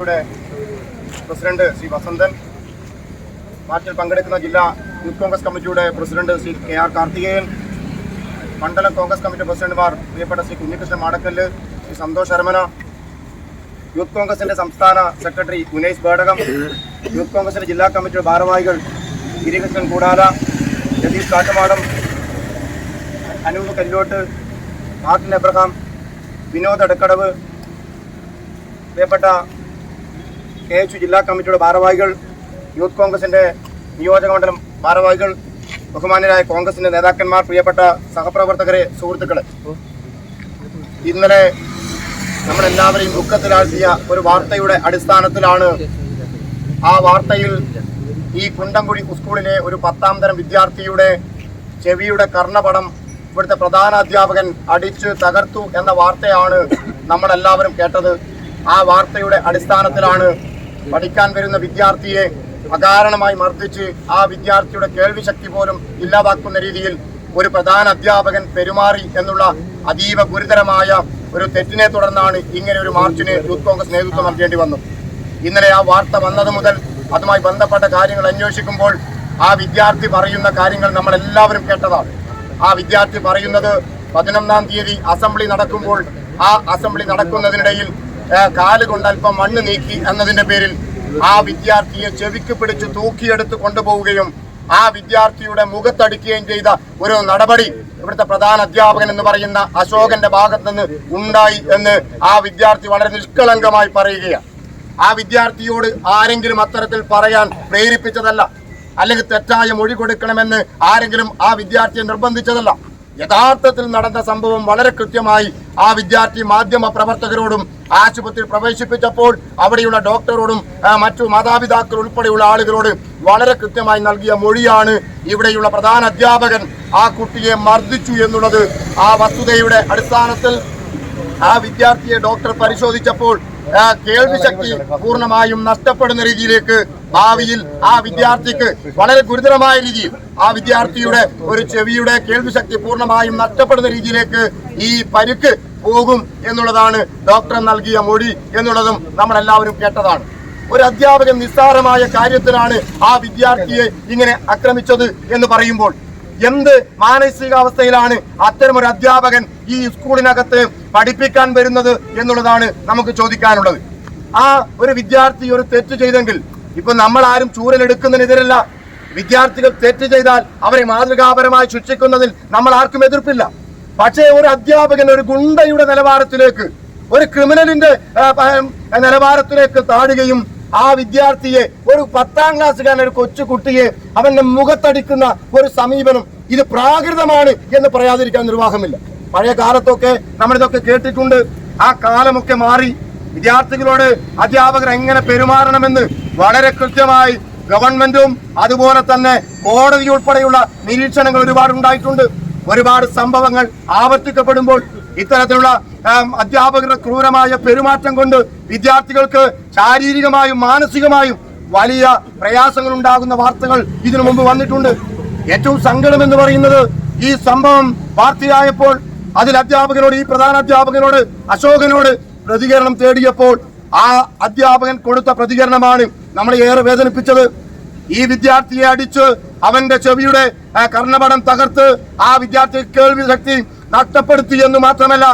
ഇവിടെ പ്രസിഡന്റ് ശ്രീ വസന്തൻ. മാർച്ചിൽ പങ്കെടുക്കുന്ന ജില്ലാ യൂത്ത് കോൺഗ്രസ് കമ്മിറ്റിയുടെ president Shri K R Karthikeyan. മണ്ഡലം കോൺഗ്രസ് കമ്മിറ്റി പ്രസിഡന്റുമാർ പ്രിയപ്പെട്ട ശ്രീ കുഞ്ഞികൃഷ്ണൻ മാടക്കല്ല് ശ്രീ സന്തോഷ് അരമന യൂത്ത് കോൺഗ്രസിന്റെ സംസ്ഥാന സെക്രട്ടറി ഉനൈസ് ബേടകം യൂത്ത് കോൺഗ്രസിന്റെ ജില്ലാ കമ്മിറ്റിയുടെ ഭാരവാഹികൾ ഗിരികൃഷ്ണൻ കൂടാല രതീഷ് കാട്ടുമാടം അനൂപ് കല്ലോട്ട് മാർട്ടിൻ എബ്രഹാം വിനോദ് അടുക്കടവ് പ്രിയപ്പെട്ട കെ എച്ച് ജില്ലാ കമ്മിറ്റിയുടെ ഭാരവാഹികൾ യൂത്ത് കോൺഗ്രസിന്റെ നിയോജക മണ്ഡലം ഭാരവാഹികൾ ബഹുമാന്യരായ കോൺഗ്രസിന്റെ നേതാക്കന്മാർ പ്രിയപ്പെട്ട സഹപ്രവർത്തകരെ സുഹൃത്തുക്കളെ. ഇന്നലെ നമ്മളെല്ലാവരെയും ദുഃഖത്തിലാഴ്ത്തിയ ഒരു വാർത്തയുടെ അടിസ്ഥാനത്തിലാണ് ആ വാർത്തയിൽ ഈ കുണ്ടംകുഴി സ്കൂളിലെ ഒരു പത്താം തരം വിദ്യാർത്ഥിയുടെ ചെവിയുടെ കർണപടം ഇവിടുത്തെ പ്രധാന അധ്യാപകൻ അടിച്ചു തകർത്തു എന്ന വാർത്തയാണ് നമ്മളെല്ലാവരും കേട്ടത്. ആ വാർത്തയുടെ അടിസ്ഥാനത്തിലാണ് പഠിക്കാൻ വരുന്ന വിദ്യാർത്ഥിയെ അകാരണമായി മർദ്ദിച്ച് ആ വിദ്യാർത്ഥിയുടെ കേൾവി ശക്തി പോലും ഇല്ലാതാക്കുന്ന രീതിയിൽ ഒരു പ്രധാന അധ്യാപകൻ പെരുമാറി എന്നുള്ള അതീവ ഗുരുതരമായ ഒരു തെറ്റിനെ തുടർന്നാണ് ഇങ്ങനെ ഒരു മാർച്ചിന് യൂത്ത് കോൺഗ്രസ് നേതൃത്വം നൽകേണ്ടി വന്നു. ഇന്നലെ ആ വാർത്ത വന്നത് മുതൽ അതുമായി ബന്ധപ്പെട്ട കാര്യങ്ങൾ അന്വേഷിക്കുമ്പോൾ ആ വിദ്യാർത്ഥി പറയുന്ന കാര്യങ്ങൾ നമ്മൾ എല്ലാവരും കേട്ടതാണ്. ആ വിദ്യാർത്ഥി പറയുന്നത് പതിനൊന്നാം തീയതി അസംബ്ലി നടക്കുമ്പോൾ ആ അസംബ്ലി നടക്കുന്നതിനിടയിൽ കാൽ കൊണ്ട് അല്പം മണ്ണ് നീക്കി എന്നതിന്റെ പേരിൽ ആ വിദ്യാർത്ഥിയെ ചെവിക്ക് പിടിച്ച് തൂക്കിയെടുത്ത് കൊണ്ടുപോവുകയും ആ വിദ്യാർത്ഥിയുടെ മുഖത്തടിക്കുകയും ചെയ്ത ഒരു നടപടി ഇവിടുത്തെ പ്രധാന അധ്യാപകൻ എന്ന് പറയുന്ന അശോകന്റെ ഭാഗത്ത് നിന്ന് ഉണ്ടായി എന്ന് ആ വിദ്യാർത്ഥി വളരെ നിഷ്കളങ്കമായി പറയുകയാണ്. ആ വിദ്യാർത്ഥിയോട് ആരെങ്കിലും അത്തരത്തിൽ പറയാൻ പ്രേരിപ്പിച്ചതല്ല അല്ലെങ്കിൽ തെറ്റായ മൊഴി കൊടുക്കണമെന്ന് ആരെങ്കിലും ആ വിദ്യാർത്ഥിയെ നിർബന്ധിച്ചതല്ല. യഥാർത്ഥത്തിൽ നടന്ന സംഭവം വളരെ കൃത്യമായി ആ വിദ്യാർത്ഥി മാധ്യമ പ്രവർത്തകരോടും ആശുപത്രിയിൽ പ്രവേശിപ്പിച്ചപ്പോൾ അവിടെയുള്ള ഡോക്ടറോടും മറ്റു മാതാപിതാക്കൾ ഉൾപ്പെടെയുള്ള ആളുകളോട് വളരെ കൃത്യമായി നൽകിയ മൊഴിയാണ് ഇവിടെയുള്ള പ്രധാന അധ്യാപകൻ ആ കുട്ടിയെ മർദ്ദിച്ചു എന്നുള്ളത്. ആ വസ്തുതയുടെ അടിസ്ഥാനത്തിൽ ആ വിദ്യാർത്ഥിയെ ഡോക്ടർ പരിശോധിച്ചപ്പോൾ കേൾവിശക്തി പൂർണമായും നഷ്ടപ്പെടുന്ന രീതിയിലേക്ക് ഭാവിയിൽ ആ വിദ്യാർത്ഥിക്ക് വളരെ ഗുരുതരമായ രീതിയിൽ ആ വിദ്യാർത്ഥിയുടെ ഒരു ചെവിയുടെ കേൾവിശക്തി പൂർണമായും നഷ്ടപ്പെടുന്ന രീതിയിലേക്ക് ഈ പരുക്ക് പോകും എന്നുള്ളതാണ് ഡോക്ടർ നൽകിയ മൊഴി എന്നുള്ളതും നമ്മളെല്ലാവരും കേട്ടതാണ്. ഒരു അധ്യാപകൻ നിസ്സാരമായ കാര്യത്തിലാണ് ആ വിദ്യാർത്ഥിയെ ഇങ്ങനെ ആക്രമിച്ചത് എന്ന് പറയുമ്പോൾ എന്ത് മാനസികാവസ്ഥയിലാണ് അത്തരം ഒരു അധ്യാപകൻ ഈ സ്കൂളിനകത്ത് പഠിപ്പിക്കാൻ വരുന്നത് എന്നുള്ളതാണ് നമുക്ക് ചോദിക്കാനുള്ളത്. ആ ഒരു വിദ്യാർത്ഥി ഒരു തെറ്റ് ചെയ്തെങ്കിൽ ഇപ്പൊ നമ്മൾ ആരും ചൂരലെടുക്കുന്നതിനെതിരല്ല വിദ്യാർത്ഥികൾ തെറ്റ് ചെയ്താൽ അവരെ മാതൃകാപരമായി ശിക്ഷിക്കുന്നതിൽ നമ്മൾ ആർക്കും എതിർപ്പില്ല. പക്ഷേ ഒരു അധ്യാപകൻ ഒരു ഗുണ്ടയുടെ നിലവാരത്തിലേക്ക് ഒരു ക്രിമിനലിന്റെ നിലവാരത്തിലേക്ക് താഴുകയും ആ വിദ്യാർത്ഥിയെ ഒരു പത്താം ക്ലാസ്സുകാരൻ ഒരു കൊച്ചു കുട്ടിയെ അവന്റെ മുഖത്തടിക്കുന്ന ഒരു സമീപനം ഇത് പ്രാകൃതമാണ് എന്ന് പറയാതിരിക്കാൻ നിർവാഹമില്ല. പഴയ കാലത്തൊക്കെ നമ്മളിതൊക്കെ കേട്ടിട്ടുണ്ട്. ആ കാലമൊക്കെ മാറി. വിദ്യാർത്ഥികളോട് അധ്യാപകർ എങ്ങനെ പെരുമാറണമെന്ന് വളരെ കൃത്യമായി ഗവൺമെന്റും അതുപോലെ തന്നെ കോടതി ഉൾപ്പെടെയുള്ള നിരീക്ഷണങ്ങൾ ഒരുപാട് ഉണ്ടായിട്ടുണ്ട്. ഒരുപാട് സംഭവങ്ങൾ ആവർത്തിക്കപ്പെടുമ്പോൾ ഇത്തരത്തിലുള്ള അധ്യാപകരുടെ ക്രൂരമായ പെരുമാറ്റം കൊണ്ട് വിദ്യാർത്ഥികൾക്ക് ശാരീരികമായും മാനസികമായും വലിയ പ്രയാസങ്ങൾ ഉണ്ടാകുന്ന വാർത്തകൾ ഇതിനു മുമ്പ് വന്നിട്ടുണ്ട്. ഏറ്റവും സങ്കടം എന്ന് പറയുന്നത് ഈ സംഭവം വാർത്തയായപ്പോൾ അതിൽ അധ്യാപകനോട് ഈ പ്രധാന അധ്യാപകനോട് അശോകനോട് പ്രതികരണം തേടിയപ്പോൾ ആ അധ്യാപകൻ കൊടുത്ത പ്രതികരണമാണ് നമ്മളെ ഏറെ വേദനിപ്പിച്ചത്. ഈ വിദ്യാർത്ഥിയെ അടിച്ച് അവന്റെ ചെവിയുടെ കർണപടം തകർത്ത് ആ വിദ്യാർത്ഥി കേൾവി ശക്തി നഷ്ടപ്പെടുത്തി എന്ന് മാത്രമല്ല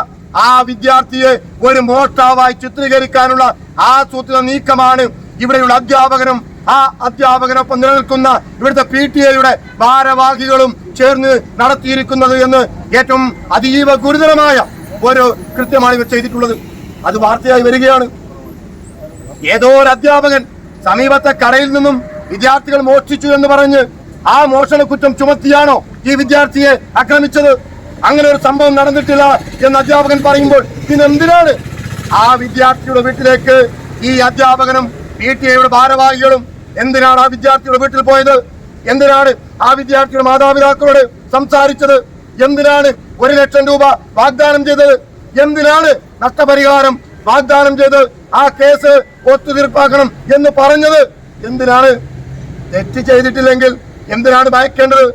ആ വിദ്യാർത്ഥിയെ ഒരു മോഷ്ടാവായി ചിത്രീകരിക്കാനുള്ള ആസൂത്രിത നീക്കമാണ് ഇവിടെയുള്ള അധ്യാപകനും ആ അധ്യാപകനൊപ്പം നിലനിൽക്കുന്ന ഇവിടുത്തെ പി ടി എയുടെ ഭാരവാഹികളും ചേർന്ന് നടത്തിയിരിക്കുന്നത് എന്ന് ഏറ്റവും അതീവ ഗുരുതരമായ ഒരു കൃത്യമാണ് ഇവർ ചെയ്തിട്ടുള്ളത്. അത് വാർത്തയായി വരികയാണ്. ഏതോ ഒരു അധ്യാപകൻ സമീപത്തെ കടയിൽ നിന്നും വിദ്യാർത്ഥികൾ മോഷ്ടിച്ചു എന്ന് പറഞ്ഞ് ആ മോഷണ കുറ്റം ചുമത്തിയാണോ ഈ വിദ്യാർത്ഥിയെ ആക്രമിച്ചത്? അങ്ങനെ ഒരു സംഭവം നടന്നിട്ടില്ല എന്ന് അധ്യാപകൻ പറയുമ്പോൾ പിന്നെ ആ വിദ്യാർത്ഥിയുടെ വീട്ടിലേക്ക് ഈ അധ്യാപകനും പി ടി എയുടെ ഭാരവാഹികളും എന്തിനാണ് ആ വിദ്യാർത്ഥിയുടെ വീട്ടിൽ പോയത്? എന്തിനാണ് ആ വിദ്യാർത്ഥിയുടെ മാതാപിതാക്കളോട് സംസാരിച്ചത്? എന്തിനാണ് ഒരു ലക്ഷം രൂപ വാഗ്ദാനം ചെയ്തത്? എന്തിനാണ് നഷ്ടപരിഹാരം വാഗ്ദാനം ചെയ്ത് ആ കേസ് ഒത്തുതീർപ്പാക്കണം എന്ന് പറഞ്ഞത്. എന്തിനാണ്? തെറ്റ് ചെയ്തിട്ടില്ലെങ്കിൽ എന്തിനാണ് ഭയക്കേണ്ടത്?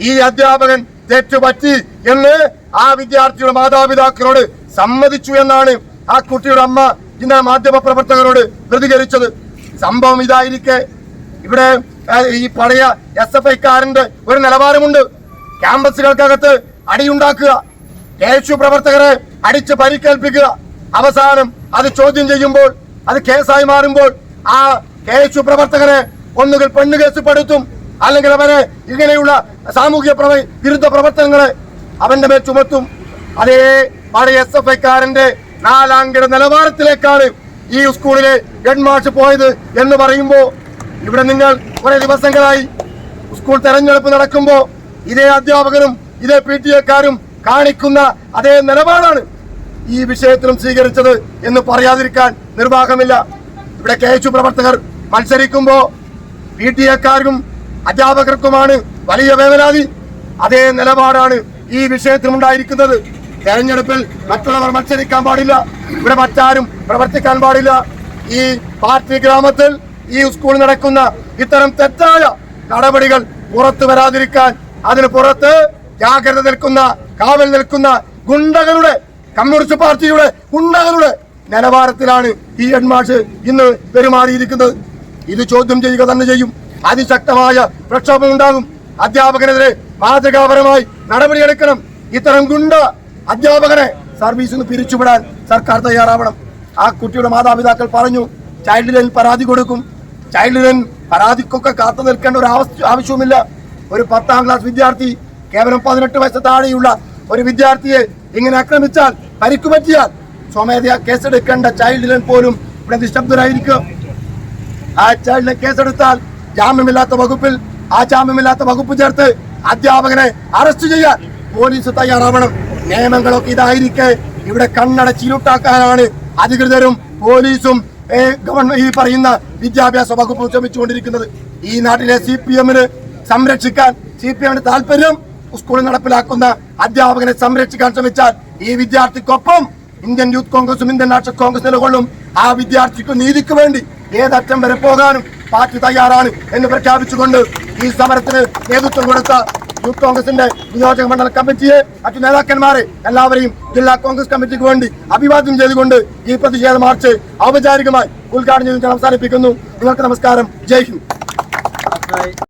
ഈ അധ്യാപകൻ തെറ്റ് പറ്റി എന്ന് ആ വിദ്യാർത്ഥിയുടെ മാതാപിതാക്കളോട് സമ്മതിച്ചു എന്നാണ് ആ കുട്ടിയുടെ അമ്മ ഇന്നലെ മാധ്യമ പ്രവർത്തകരോട് പ്രതികരിച്ചത്. സംഭവം ഇതായിരിക്കെ. ഇവിടെ ഈ പഴയ എസ് എഫ് ഐക്കാരന്റെ ഒരു നിലവാരമുണ്ട്. ക്യാമ്പസുകൾക്കകത്ത് അടിയുണ്ടാക്കുക. കേശു പ്രവർത്തകരെ അടിച്ച് പരിക്കേൽപ്പിക്കുക. അവസാനം അത് ചോദ്യം ചെയ്യുമ്പോൾ അത് കേസായി മാറുമ്പോൾ ആ കെ എച്ച് യു പ്രവർത്തകരെ ഒന്നുകിൽ പെണ്ണു കേസ് പെടുത്തും അല്ലെങ്കിൽ അവരെ ഇങ്ങനെയുള്ള പ്രവ വിരുദ്ധ പ്രവർത്തനങ്ങളെ അവന്റെ മേൽ ചുമത്തും. അതേ പഴയ എസ് എഫ് ഐക്കാരന്റെ നാലാംകിട നിലവാരത്തിലേക്കാണ് ഈ സ്കൂളിലെ ഹെഡ് മാർച്ച് പോയത് എന്ന് പറയുമ്പോൾ ഇവിടെ നിങ്ങൾ കുറെ ദിവസങ്ങളായി സ്കൂൾ തെരഞ്ഞെടുപ്പ് നടക്കുമ്പോൾ ഇതേ അധ്യാപകരും ഇതേ പി ടി എക്കാരും കാണിക്കുന്ന അതേ നിലപാടാണ്. ഈ വിഷയത്തിലും സ്വീകരിച്ചത് എന്ന് പറയാതിരിക്കാൻ നിർവാഹമില്ല. ഇവിടെ കെ എച്ച് പ്രവർത്തകർ മത്സരിക്കുമ്പോ പി ടി എക്കാർക്കും അധ്യാപകർക്കുമാണ് വലിയ വേവലാതി അതേ നിലപാടാണ് ഈ വിഷയത്തിലും ഉണ്ടായിരിക്കുന്നത്. തെരഞ്ഞെടുപ്പിൽ മറ്റുള്ളവർ മത്സരിക്കാൻ പാടില്ല. ഇവിടെ മറ്റാരും പ്രവർത്തിക്കാൻ പാടില്ല. ഈ പാർട്ടി ഗ്രാമത്തിൽ ഈ സ്കൂൾ നടക്കുന്ന ഇത്തരം തെറ്റായ നടപടികൾ പുറത്തു വരാതിരിക്കാൻ അതിന് പുറത്ത് ജാഗ്രത നിൽക്കുന്ന കാവൽ നിൽക്കുന്ന ഗുണ്ടകളുടെ കമ്മ്യൂണിസ്റ്റ് പാർട്ടിയുടെ ഗുണ്ടകളുടെ നിലവാരത്തിലാണ് ഈ മാഷ് ഇന്ന് പെരുമാറിയിരിക്കുന്നത്. ഇത് ചോദ്യം ചെയ്യുക തന്നെ ചെയ്യും. അതിശക്തമായ പ്രക്ഷോഭം ഉണ്ടാകും. അധ്യാപകനെതിരെ മാതൃകാപരമായി നടപടിയെടുക്കണം. ഇത്തരം ഗുണ്ട അധ്യാപകനെ സർവീസിൽ നിന്ന് പിരിച്ചുവിടാൻ സർക്കാർ തയ്യാറാവണം. ആ കുട്ടിയുടെ മാതാപിതാക്കൾ പറഞ്ഞു ചൈൽഡ് ലൈൻ പരാതി കൊടുക്കും. ചൈൽഡ് ലൈൻ പരാതിക്കൊക്കെ കാത്തു നിൽക്കേണ്ട ഒരു ആവശ്യമില്ല ഒരു പത്താം ക്ലാസ് വിദ്യാർത്ഥി കേവലം പതിനെട്ട് വയസ്സ് താഴെയുള്ള ഒരു വിദ്യാർത്ഥിയെ ഇങ്ങനെ ആക്രമിച്ചാൽ പരിക്കു പറ്റിയാൽ സ്വമേധയാ കേസെടുക്കേണ്ട ചൈൽഡ് ലൈൻ പോലും ഇവിടെ നിശബ്ദരായിരിക്കും ആ ചൈൽഡിനെ കേസെടുത്താൽ ജാമ്യമില്ലാത്ത വകുപ്പിൽ ആ ജാമ്യമില്ലാത്ത വകുപ്പ് ചേർത്ത് അധ്യാപകനെ അറസ്റ്റ് ചെയ്യാൻ പോലീസ് തയ്യാറാവണം. നിയമങ്ങളൊക്കെ ഇതായിരിക്കെ. ഇവിടെ കണ്ണട ചിരുട്ടാക്കാനാണ് അധികൃതരും പോലീസും ഗവൺമെന്റ് ഈ പറയുന്ന വിദ്യാഭ്യാസ വകുപ്പ് ശ്രമിച്ചുകൊണ്ടിരിക്കുന്നത്. ഈ നാട്ടിലെ സി പി എമ്മിന് സംരക്ഷിക്കാൻ സി പി എമ്മിന് താല്പര്യം സ്കൂളിൽ നടപ്പിലാക്കുന്ന അധ്യാപകനെ സംരക്ഷിക്കാൻ ശ്രമിച്ചാൽ ഈ വിദ്യാർത്ഥിക്കൊപ്പം ഇന്ത്യൻ യൂത്ത് കോൺഗ്രസും ഇന്ത്യൻ നാഷണൽ കോൺഗ്രസ് നിലകൊള്ളും. ആ വിദ്യാർത്ഥിക്ക് നീതിക്ക് വേണ്ടി ഏതറ്റം വരെ പോകാനും പാർട്ടി തയ്യാറാണ് എന്ന് പ്രഖ്യാപിച്ചുകൊണ്ട് ഈ സമരത്തിന് നേതൃത്വം കൊടുത്ത യൂത്ത് കോൺഗ്രസിന്റെ നിയോജക മണ്ഡല കമ്മിറ്റിയെ മറ്റു നേതാക്കന്മാരെ എല്ലാവരെയും ജില്ലാ കോൺഗ്രസ് കമ്മിറ്റിക്ക് വേണ്ടി അഭിവാദ്യം ചെയ്തുകൊണ്ട് ഈ പ്രതിഷേധ മാർച്ച് ഔപചാരികമായി ഉദ്ഘാടനം ചെയ്ത് അവസാനിപ്പിക്കുന്നു. നിങ്ങൾക്ക് നമസ്കാരം. ജയ് ഹിന്ദ്.